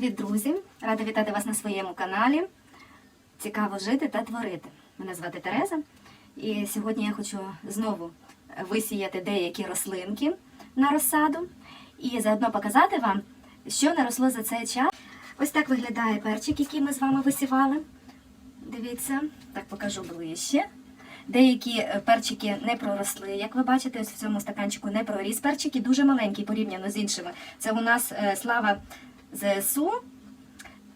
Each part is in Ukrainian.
Привіт, друзі! Рада вітати вас на своєму каналі. Цікаво жити та творити. Мене звати Тереза, і сьогодні я хочу знову висіяти деякі рослинки на розсаду і заодно показати вам, що наросло за цей час. Ось так виглядає перчик, який ми з вами висівали. Дивіться, так покажу ближче. Деякі перчики не проросли, як ви бачите, ось в цьому стаканчику не проріс. Перчики дуже маленькі порівняно з іншими. Це у нас е, слава ЗСУ.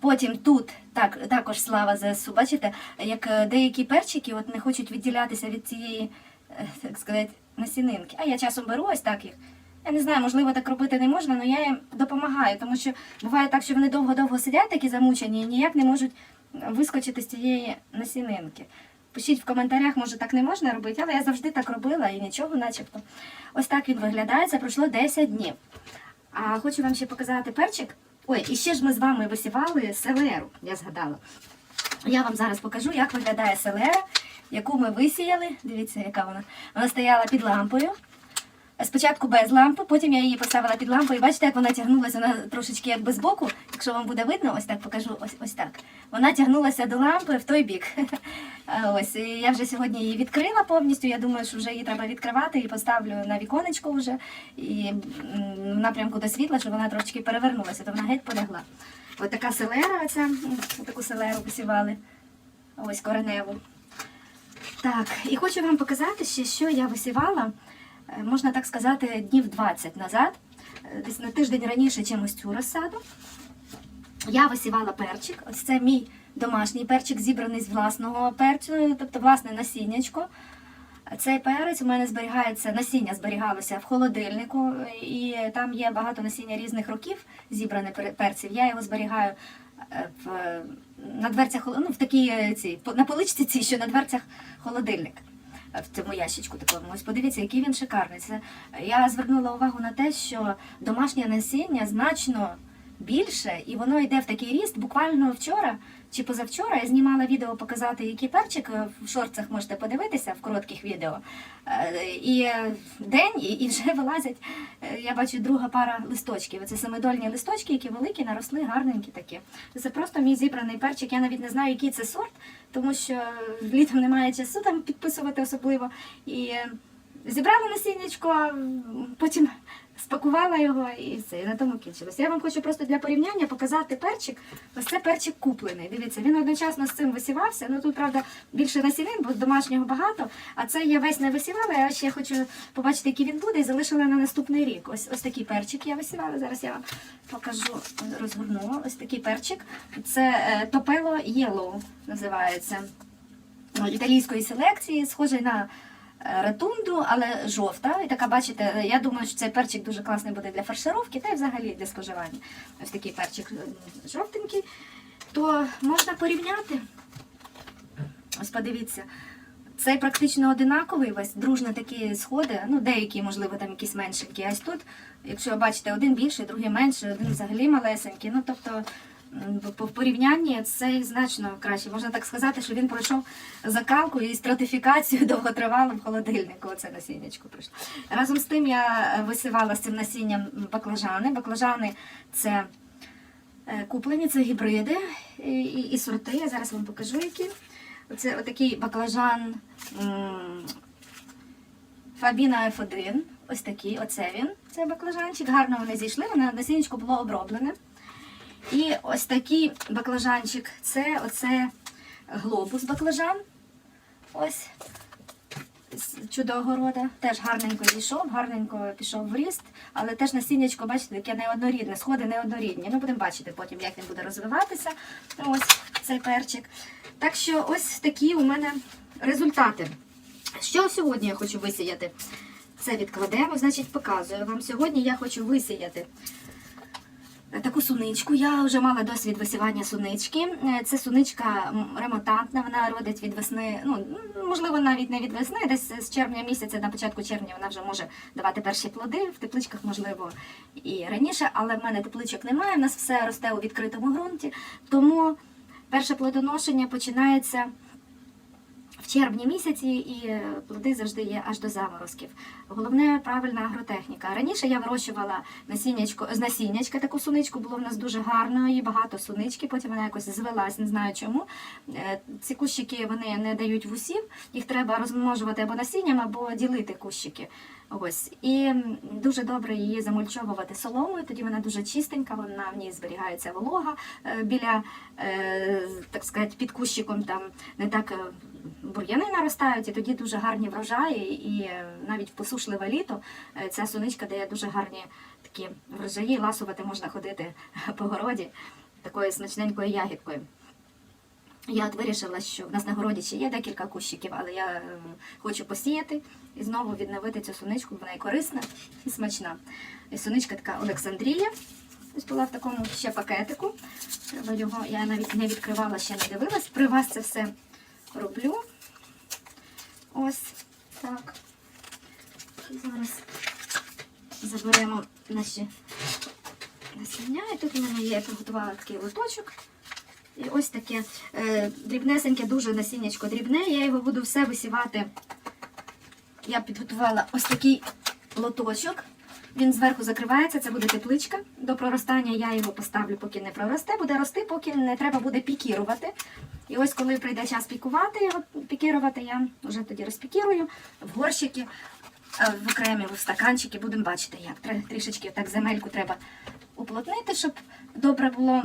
Потім тут так, також слава ЗСУ. Бачите, як е, деякі перчики от не хочуть відділятися від цієї, е, так сказати, насінинки. А я часом беру ось так їх. Я не знаю, можливо, так робити не можна, але я їм допомагаю, тому що буває так, що вони довго-довго сидять такі замучені і ніяк не можуть вискочити з цієї насінинки. Пишіть в коментарях, може так не можна робити, але я завжди так робила і нічого, начебто. Ось так він виглядає. Це пройшло 10 днів. А хочу вам ще показати перчик. Ой, і ще ж ми з вами висівали селеру, я згадала. Я вам зараз покажу, як виглядає селера, яку ми висіяли. Дивіться, яка вона. Вона стояла під лампою. Спочатку без лампи, потім я її поставила під лампу, і бачите, як вона тягнулася, вона трошечки якби збоку. Якщо вам буде видно, ось так покажу, ось ось так. Вона тягнулася до лампи в той бік. Ось і я вже сьогодні її відкрила повністю. Я думаю, що вже її треба відкривати і поставлю на віконечко вже і в напрямку до світла, щоб вона трошечки перевернулася, то вона геть полягла. Ось така селера, оця, м, таку селеру посівали. Ось кореневу. Так, і хочу вам показати ще, що я висівала, можна так сказати, днів 20 назад, е, десь на тиждень раніше, ніж ось цю розсаду. Я висівала перчик. Ось це мій домашній перчик, зібраний з власного перцю, тобто власне насіннячко. Цей перець у мене зберігається, насіння зберігалося в холодильнику, і там є багато насіння різних років зібране перців. Я його зберігаю е, в, на дверцях, ну, в такій е, по- на поличці цій, що на дверцях холодильник. В цьому ящичку такому. Ось подивіться, який він шикарний. Це я звернула увагу на те, що домашнє насіння значно більше, і воно йде в такий ріст. Буквально вчора чи позавчора я знімала відео показати, який перчик в шорцах можете подивитися в коротких відео. Е, І день, і- вже вилазять, е, я бачу, друга пара листочків. Це самодольні листочки, які великі, наросли, гарненькі такі. Це просто мій зібраний перчик. Я навіть не знаю, який це сорт, тому що літом немає часу там підписувати особливо. І е, зібрала насіннячко, потім спакувала його і все, і на тому кінчилося. Я вам хочу просто для порівняння показати перчик. Ось це перчик куплений. Дивіться, він одночасно з цим висівався. Ну тут, правда, більше насінин, бо домашнього багато. А це я весь не висівала. Я ще хочу побачити, який він буде, і залишила на наступний рік. Ось ось такий перчик я висівала. Зараз я вам покажу, розгорну. Ось такий перчик. Це Топело Yellow називається. Італійської селекції, схожий на ретунду, але жовта. І така, бачите, я думаю, що цей перчик дуже класний буде для фаршировки та й взагалі для споживання. Ось такий перчик жовтенький. То можна порівняти. Ось подивіться. Цей практично одинаковий, весь дружно такі сходи. Ну, деякі, можливо, там якісь меншенькі. А ось тут, якщо бачите, один більший, другий менший, один взагалі малесенький. Ну, тобто, по порівнянні цей значно краще. Можна так сказати, що він пройшов закалку і стратифікацію довготривалу в холодильнику. Оце насіннячко пройшло. Разом з тим я е, висивала з цим насінням баклажани. Баклажани це е, куплені, це гібриди і, і, і сорти. Я зараз вам покажу які. Це отакий баклажан Фабіна F1. Ось такий, оце він. Це баклажанчик. Гарно вони зійшли, воно насіннячко було оброблене. І ось такий баклажанчик це оце глобус баклажан. Ось чудо-огорода. Теж гарненько зійшов, гарненько пішов в ріст, але теж насіннячко, бачите, таке неоднорідне, сходи неоднорідні. Ну, будемо бачити потім, як він буде розвиватися. Ось цей перчик. Так що ось такі у мене результати. Що сьогодні я хочу висіяти? Це відкладемо, значить, показую вам. Сьогодні я хочу висіяти таку суничку. Я вже мала досвід висівання сунички. Е, Це суничка ремонтантна, вона родить від весни, ну можливо, навіть не від весни, десь з червня місяця, на початку червня вона вже може давати перші плоди. В тепличках, можливо, і раніше, але в мене тепличок немає. в нас все росте у відкритому ґрунті. Тому перше плодоношення починається в червні місяці, і плоди завжди є аж до заморозків. Головне правильна агротехніка. Раніше я вирощувала насіннячко з насіннячка таку суничку, було в нас дуже гарно і багато сунички. Потім вона якось звелась, не знаю чому. Е, Ці кущики вони не дають вусів, їх треба розмножувати або насінням, або ділити кущики. Ось і дуже добре її замульчовувати соломою. Тоді вона дуже чистенька, вона в ній зберігається волога е, біля, е, так сказати, під кущиком там не так е, бур'яни наростають, і тоді дуже гарні врожаї. І навіть в посушливе літо ця суничка дає дуже гарні такі врожаї. Ласувати можна ходити по городі такою смачненькою ягідкою. Я от вирішила, що в нас на городі ще є декілька кущиків, але я е, хочу посіяти і знову відновити цю суничку, вона і корисна і смачна. І суничка така Олександрія. Ось була в такому ще пакетику. Треба його, я навіть не відкривала, ще не дивилась. При вас це все роблю. Ось так. Зараз заберемо наші насіння. І тут у мене є, я приготувала такий лоточок. Ось таке е, дрібнесеньке, дуже насіннячко дрібне. Я його буду все висівати. Я підготувала ось такий лоточок. Він зверху закривається, це буде тепличка. До проростання я його поставлю, поки не проросте. Буде рости, поки не треба буде пікірувати. І ось коли прийде час пікувати його, пікірувати, я вже тоді розпікірую в горщики, е, в окремі, в стаканчики. Будемо бачити, як трішечки так земельку треба уплотнити, щоб добре було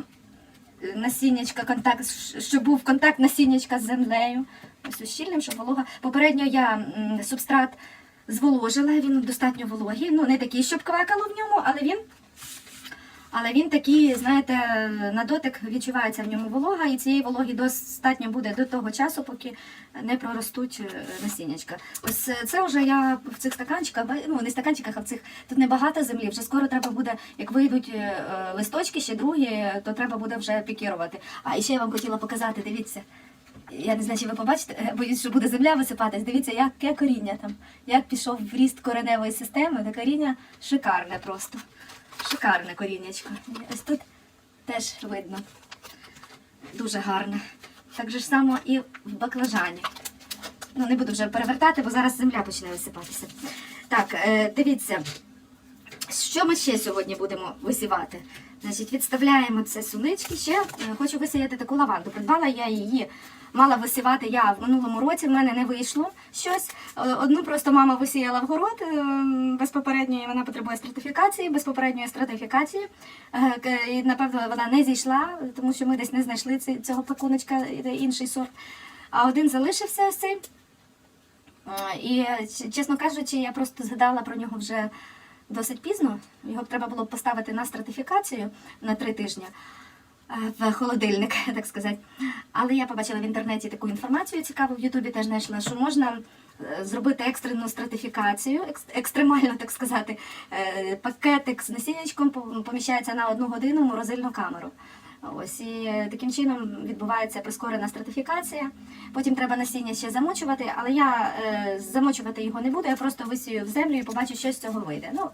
насіннячка, контакт, щоб був контакт насіннячка з землею. Ось ущільним, щоб волога. Попередньо я субстрат зволожила, він достатньо вологий. Ну, не такий, щоб квакало в ньому, але він. Але він такий, знаєте, на дотик відчувається в ньому волога, і цієї вологи достатньо буде до того часу, поки не проростуть е, насіннячка. Ось е, це вже я в цих стаканчиках, ну не стаканчиках, а в цих тут небагато землі. Вже скоро треба буде, як вийдуть е, листочки, ще другі, то треба буде вже пікірувати. А і ще я вам хотіла показати, дивіться. Я не знаю, чи ви побачите, боюсь, що буде земля висипатись. Дивіться, яке коріння там, як пішов в ріст кореневої системи, де коріння шикарне просто. Шикарне коріннячко. Ось тут теж видно. Дуже гарне. Так же ж само і в баклажані. Ну, не буду вже перевертати, бо зараз земля почне висипатися. Так, е, дивіться, що ми ще сьогодні будемо висівати? Значить, відставляємо це сунички. Ще е, хочу висіяти таку лаванду. Придбала я її, мала висівати я в минулому році, в мене не вийшло щось. Е, Одну просто мама висіяла в город е, без попередньої, вона потребує стратифікації, без попередньої стратифікації. Е, І, напевно, вона не зійшла, тому що ми десь не знайшли цього пакуночка, інший сорт. А один залишився ось цей. І, чесно кажучи, я просто згадала про нього вже досить пізно. Його треба було поставити на стратифікацію на три тижні в холодильник, так сказати. Але я побачила в інтернеті таку інформацію цікаву, в Ютубі теж знайшла, що можна е, зробити екстрену стратифікацію, екстремально, так сказати. Е, Пакетик з насіннячком поміщається на одну годину в морозильну камеру. Ось і е, таким чином відбувається прискорена стратифікація. Потім треба насіння ще замочувати, але я е, замочувати його не буду, я просто висію в землю і побачу, що з цього вийде. Ну,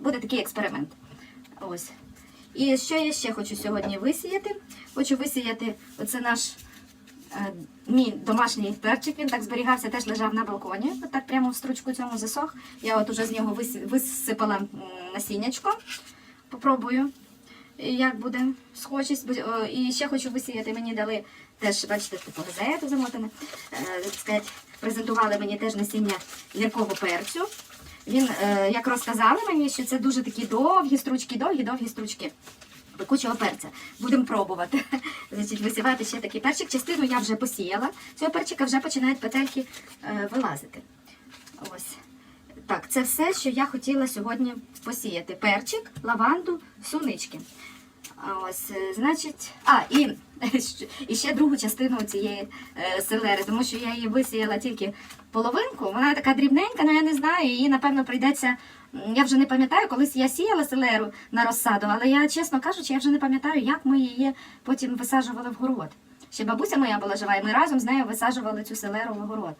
буде такий експеримент. Ось. І що я ще хочу сьогодні висіяти? Хочу висіяти оце наш е, мій домашній перчик. Він так зберігався, теж лежав на балконі. От так прямо в стручку цьому засох. Я от уже з нього висипала насіннячко. Попробую, як буде схожість. І ще хочу висіяти. Мені дали теж, бачите, таку газету замотане. Е, презентували мені теж насіння гіркого перцю. Він, е, як розказали мені, що це дуже такі довгі стручки, довгі, довгі стручки. Пекучого перця. Будемо пробувати. Значить, висівати ще такий перчик. Частину я вже посіяла. Цього перчика вже починають петельки е, вилазити. Ось. Так, це все, що я хотіла сьогодні посіяти. Перчик, лаванду, сунички. Ось, е, значить, а, і, і ще другу частину цієї е, селери, тому що я її висіяла тільки половинку. Вона така дрібненька, але я не знаю, її, напевно, прийдеться. Я вже не пам'ятаю, колись я сіяла селеру на розсаду, але я, чесно кажучи, я вже не пам'ятаю, як ми її потім висаджували в город. Ще бабуся моя була жива, і ми разом з нею висаджували цю селеру в огород.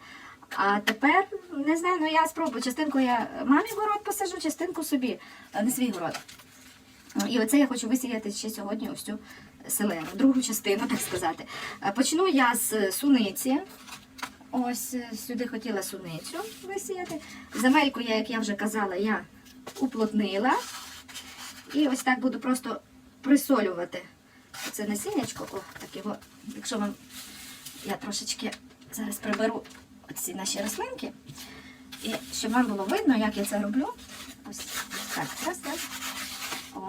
А тепер не знаю, ну я спробую. Частинку я мамі в город посажу, частинку собі, не свій город. І оце я хочу висіяти ще сьогодні ось цю селеру, другу частину, так сказати. Е, Почну я з суниці. Ось е, сюди хотіла суницю висіяти. Земельку я, як я вже казала, я уплотнила. І ось так буду просто присолювати це насіннячко. О, так його, якщо вам я трошечки зараз приберу ці наші рослинки. І щоб вам було видно, як я це роблю. Ось так, раз, раз. О,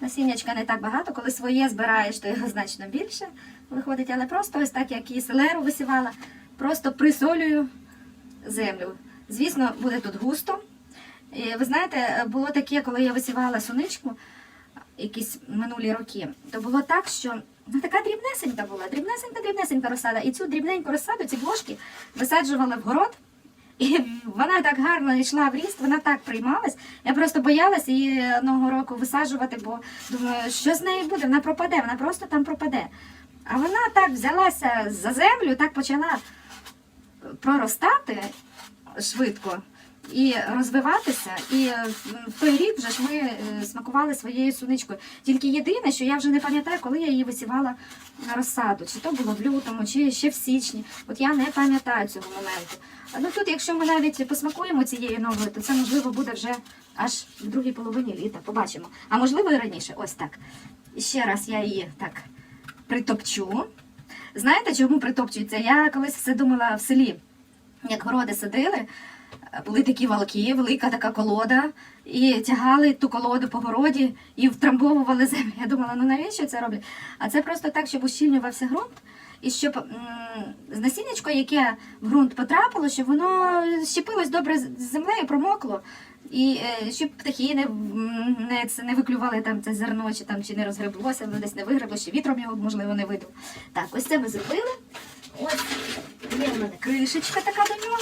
насіннячка не так багато. Коли своє збираєш, то його значно більше виходить. Але просто ось так, як і селеру висівала, просто присолюю землю. Звісно, буде тут густо. І ви знаєте, було таке, коли я висівала суничку якісь минулі роки, то було так, що ну, така дрібнесенька була, дрібнесенька, дрібнесенька розсада. І цю дрібненьку розсаду, ці блошки висаджували в город. І вона так гарно йшла в ріст, вона так приймалась. Я просто боялась її одного року висаджувати, бо думаю, що з нею буде? Вона пропаде, вона просто там пропаде. А вона так взялася за землю, так почала проростати швидко і розвиватися. І е, в той рік вже ж ми е, смакували своєю суничкою. Тільки єдине, що я вже не пам'ятаю, коли я її висівала на розсаду, чи то було в лютому, чи ще в січні. От я не пам'ятаю цього моменту. Ну тут, якщо ми навіть посмакуємо цією новою, то це можливо буде вже аж в другій половині літа. Побачимо. А можливо і раніше. Ось так. Ще раз я її так притопчу. Знаєте, чому притопчується? Я колись все думала в селі, як городи садили, були такі валки, велика така колода, і тягали ту колоду по городі і втрамбовували землю. Я думала, ну навіщо це роблять? А це просто так, щоб ущільнювався ґрунт, і щоб м, насіннячко, яке в ґрунт потрапило, щоб воно щепилось добре з землею, промокло. І е, щоб птахи не, не, це, не виклювали там це зерно, чи, там, чи не розгреблося, воно десь не вигребло, чи вітром його, можливо, не видав. Так, ось це ми зробили. Ось є в мене кришечка така до нього.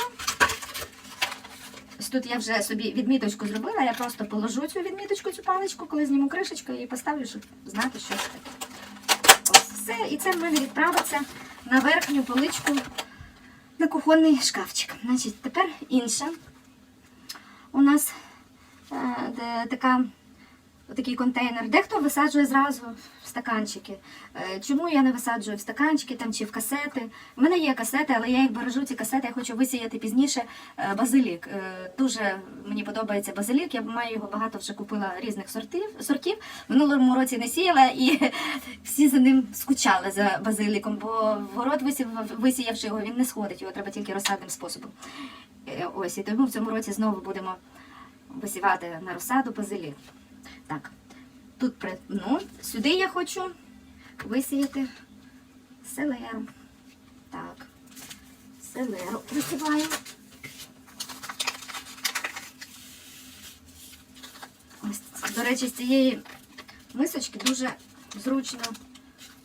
Ось тут я вже собі відміточку зробила, я просто положу цю відміточку, цю паличку, коли зніму кришечку і поставлю, щоб знати, що це таке. Ось все. І це в мене відправиться на верхню поличку на кухонний шкафчик. Значить, тепер інше У нас е, де, така, такий контейнер. Дехто висаджує зразу в стаканчики. Е, чому я не висаджую в стаканчики там, чи в касети? У мене є касети, але я їх бережу, ці касети, я хочу висіяти пізніше е, базилік. Е, дуже мені подобається базилік. Я маю його багато вже купила різних сортів. сортів. Минулому році не сіяла і всі за ним скучали за базиліком, бо город висів- висіявши його, він не сходить, його треба тільки розсадним способом. Ось, і тому в цьому році знову будемо висівати на розсаду базилік. Так, тут ну, сюди я хочу висіяти селеру. Так, селеру висіваю. Ось, до речі, з цієї мисочки дуже зручно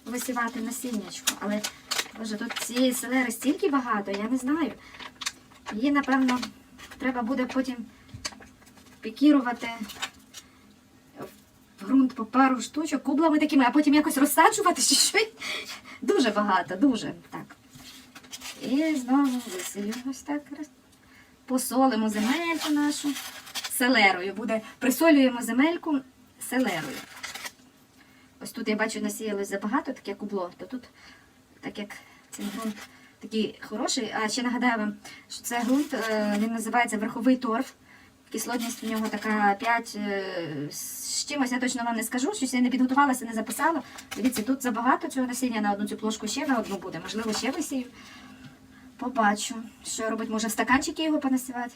висівати насіннячко. Але, боже, тут цієї селери стільки багато, я не знаю. Її, напевно, треба буде потім пікірувати ґрунт по пару штучок, кублами такими, а потім якось розсаджувати чи що. Дуже багато, дуже. Так. І знову висилю ось так. Посолимо земельку нашу селерою. Буде, присолюємо земельку селерою. Ось тут я бачу, насіялось забагато таке кубло, то тут, так як цей ґрунт такий хороший. А ще нагадаю вам, що це ґрунт, е, він називається верховий торф. Кислотність у нього така 5 е, з чимось, я точно вам не скажу, щось я не підготувалася, не записала. Дивіться, тут забагато цього насіння на одну цю плошку, ще на одну буде. Можливо, ще висію. Побачу, що робити. Може, в стаканчики його понасівати.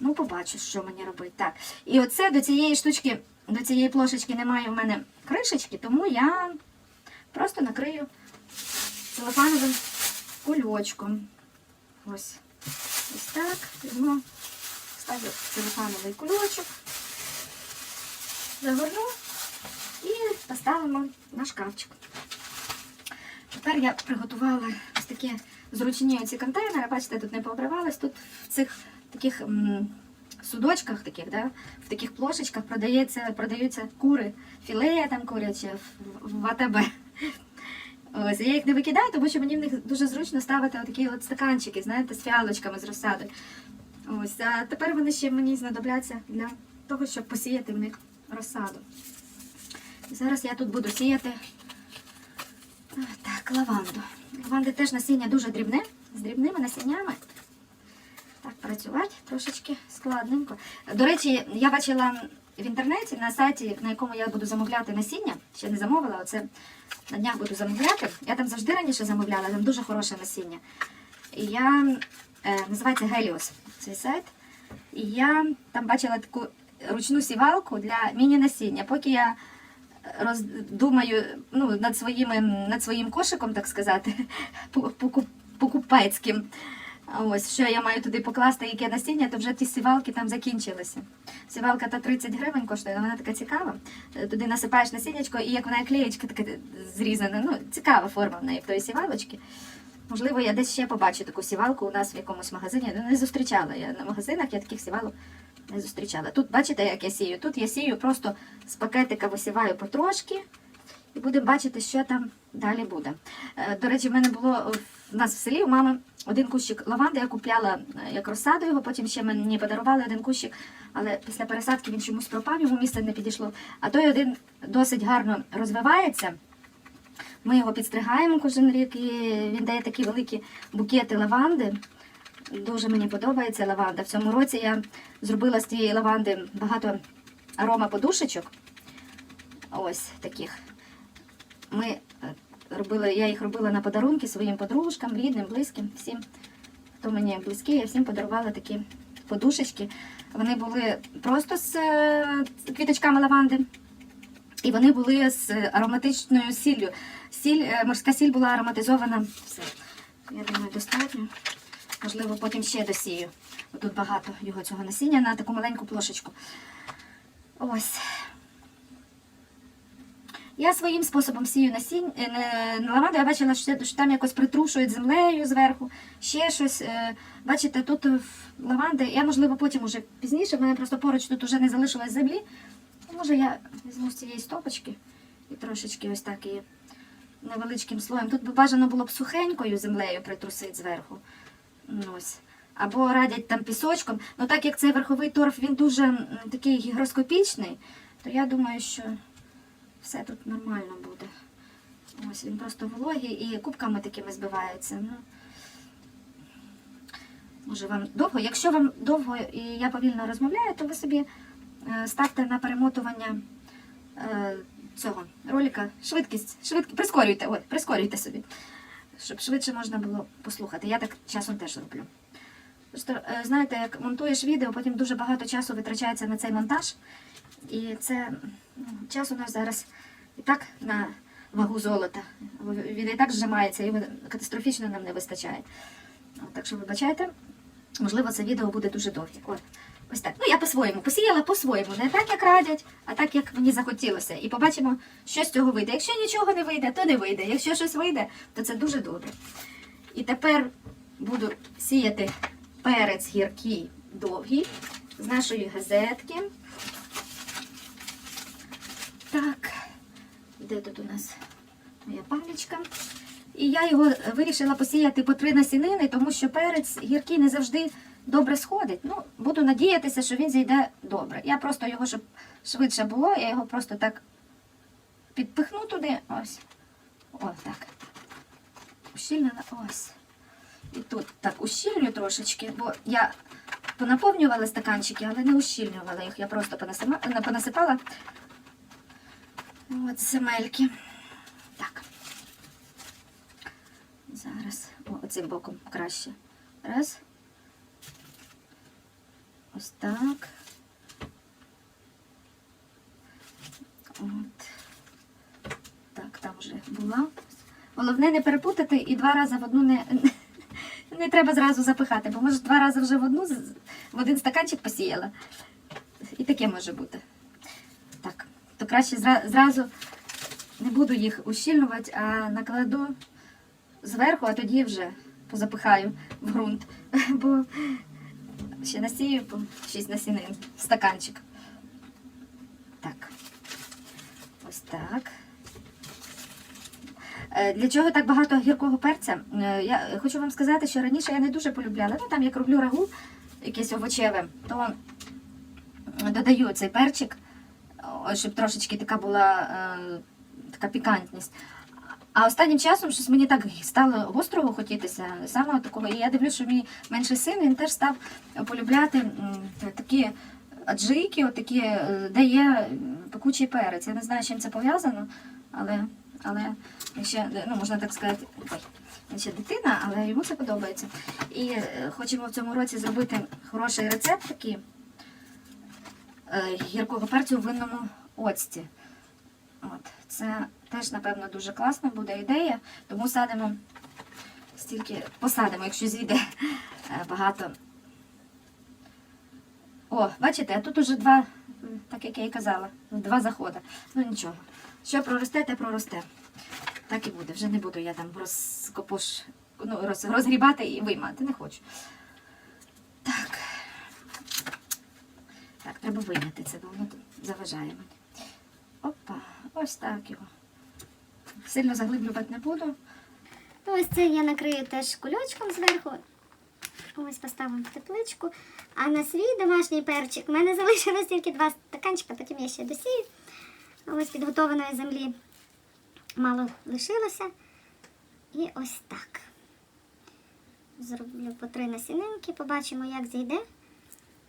Ну, побачу, що мені робити. Так. І оце до цієї штучки, до цієї плошечки немає в мене кришечки, тому я просто накрию целофановим кульочком. Ось. Ось так. Візьму, ставлю целофановий кульочок, загорну і поставимо на шкафчик. Тепер я приготувала ось такі зручні оці контейнери. Бачите, тут не пообривалась. Тут в цих таких судочках, таких, да, в таких плошечках продається, продаються кури, філея там куряче в, в АТБ. Ось, я їх не викидаю, тому що мені в них дуже зручно ставити отакі от стаканчики, знаєте, з фіалочками з розсадою. Ось, а тепер вони ще мені знадобляться для того, щоб посіяти в них розсаду. Зараз я тут буду сіяти так, лаванду. Лаванди теж насіння дуже дрібне. з дрібними насіннями. Так, працювати трошечки складненько. До речі, я бачила в інтернеті на сайті, на якому я буду замовляти насіння. Ще не замовила, оце на днях буду замовляти. Я там завжди раніше замовляла, там дуже хороше насіння. І я е, називається Helios цей сайт. І я там бачила таку ручну сівалку для міні-насіння. Поки я роздумаю ну, над, своїми, над своїм кошиком, так сказати, по- поку- покупецьким. Ось, що я маю туди покласти, яке насіння, то вже ті сівалки там закінчилися. Сівалка та 30 гривень коштує, але вона така цікава. Е, Туди насипаєш насіннячко, і як вона клеєчка така зрізана. Ну, цікава форма в неї в тої сівалочки. Можливо, я десь ще побачу таку сівалку у нас в якомусь магазині. Ну, не зустрічала я на магазинах, я таких сівалок не зустрічала. Тут бачите, як я сію? Тут я сію просто з пакетика висіваю потрошки. І будемо бачити, що там далі буде. Е, До речі, в мене було в нас в селі у мами один кущик лаванди, я купляла е, як розсаду його, потім ще мені подарували один кущик, але після пересадки він чомусь пропав, йому місце не підійшло. А той один досить гарно розвивається. Ми його підстригаємо кожен рік, і він дає такі великі букети лаванди. Дуже мені подобається лаванда. В цьому році я зробила з цієї лаванди багато аромаподушечок. Ось таких. Ми е, робили, я їх робила на подарунки своїм подружкам, рідним, близьким, всім, хто мені близький, я всім подарувала такі подушечки. Вони були просто з е, квіточками лаванди. І вони були з ароматичною сіллю. Сіль, е, морська сіль була ароматизована. Все. Я думаю, достатньо. Можливо, потім ще досію. Тут багато його цього насіння на таку маленьку плошечку. Ось. Я своїм способом сію насінь, е, на лаванду. Я бачила, що там якось притрушують землею зверху, ще щось. Е, Бачите, тут лаванди, я, можливо, потім уже пізніше, в мене просто поруч тут вже не залишилось землі. Може, я візьму з цієї стопочки і трошечки ось так її невеличким слоєм. Тут би бажано було б сухенькою землею притрусити зверху. Ну, Ось. Або радять там пісочком. Ну так як цей верховий торф він дуже такий гігроскопічний, то я думаю, що все тут нормально буде. Ось він просто вологий і кубками такими збивається. Ну, може вам довго? Якщо вам довго і я повільно розмовляю, то ви собі е, ставте на перемотування е, цього ролика швидкість, швидкість, прискорюйте, ой, прискорюйте собі, щоб швидше можна було послухати. Я так часом теж роблю. Просто, е, знаєте, як монтуєш відео, потім дуже багато часу витрачається на цей монтаж. І це ну, час у нас зараз і так на вагу золота. Він і так зжимається, його катастрофічно нам не вистачає. От, Так що вибачайте, можливо, це відео буде дуже довге. От. Ось так. Ну, я по-своєму посіяла по-своєму. Не так, як радять, а так, як мені захотілося. І побачимо, що з цього вийде. Якщо нічого не вийде, то не вийде. Якщо щось вийде, то це дуже добре. І тепер буду сіяти перець гіркий довгий з нашої газетки. Так, де тут у нас моя паличка? І я його вирішила посіяти по три насінини, тому що перець гіркий не завжди добре сходить. Ну, буду надіятися, що він зійде добре. Я просто його, щоб швидше було, я його просто так підпихну туди. Ось. Ось так. Ущільнила. Ось. І тут так ущільню трошечки, бо я понаповнювала стаканчики, але не ущільнювала їх. Я просто понасима- понасипала от земельки. Так. Зараз. О, оцим боком краще. Раз. Ось так. От. Так, там вже була. Головне не перепутати і два рази в одну не, не треба зразу запихати, бо може два рази вже в одну в один стаканчик посіяла. І таке може бути. Так, то краще зра- зразу не буду їх ущільнувати, а накладу зверху, а тоді вже позапихаю в ґрунт. Бо ще насію по 6 насінин стаканчик. Так. Ось так. Е, Для чого так багато гіркого перця? Е, Я хочу вам сказати, що раніше я не дуже полюбляла. Ну там як роблю рагу, якесь овочеве, то додаю цей перчик, щоб трошечки така була е, така пікантність. А останнім часом щось мені так стало гострого хотітися, саме такого. І я дивлюся, що мій менший син він теж став полюбляти такі аджики, отакі, е, де є пекучий перець. Я не знаю, з чим це пов'язано, але, але ще, ну, можна так сказати, ой, він ще дитина, але йому це подобається. І е, хочемо в цьому році зробити хороший рецепт такий е, гіркого перцю в винному оцті. От, це теж, напевно, дуже класна буде ідея, тому садимо стільки, посадимо, якщо зійде е, багато. О, бачите, тут уже два, так як я і казала, два заходи. Ну нічого. Що проросте, те проросте. Так і буде. Вже не буду я там розкопуш, ну, роз, розгрібати і виймати. Не хочу. Так. Так, треба вийняти це, бо воно заважає мені. Опа, ось так його. Сильно заглиблювати не буду. То ось це я накрию теж кульочком зверху. Ось поставимо тепличку. А на свій домашній перчик в мене залишилось тільки два стаканчика, потім я ще досію. Ось підготованої землі мало лишилося. І ось так. Зроблю по три насінинки, побачимо, як зійде.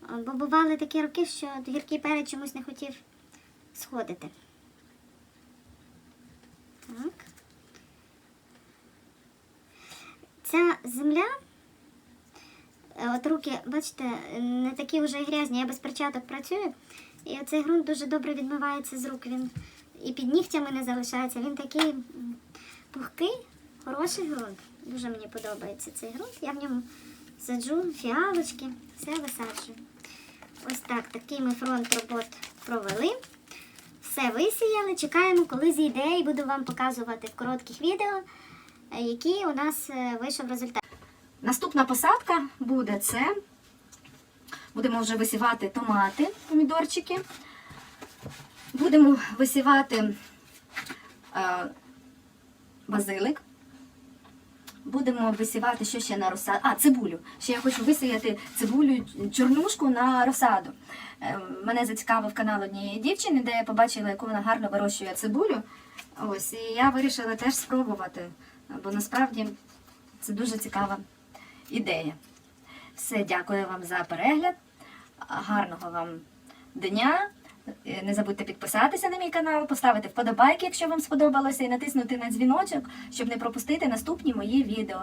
Бо бували такі роки, що гіркий перець чомусь не хотів сходити. Ця земля, е, от руки, бачите, не такі вже грязні, я без перчаток працюю. І оцей ґрунт дуже добре відмивається з рук. Він і під нігтями не залишається. Він такий пухкий, хороший ґрунт. Дуже мені подобається цей ґрунт. Я в ньому саджу фіалочки, все висаджую. Ось так, такий ми фронт робот провели. Все висіяли, чекаємо, коли зійде, і буду вам показувати в коротких відео, який у нас е, вийшов результат. Наступна посадка буде це. Будемо вже висівати томати, помідорчики. Будемо висівати е, базилик. Будемо висівати що ще на розсаду. А, цибулю. Ще я хочу висіяти цибулю чорнушку на розсаду. Е, Мене зацікавив канал однієї дівчини, де я побачила, яку вона гарно вирощує цибулю. Ось, і я вирішила теж спробувати, бо насправді це дуже цікава ідея. Все, дякую вам за перегляд. Гарного вам дня. Не забудьте підписатися на мій канал, поставити вподобайки, якщо вам сподобалося, і натиснути на дзвіночок, щоб не пропустити наступні мої відео.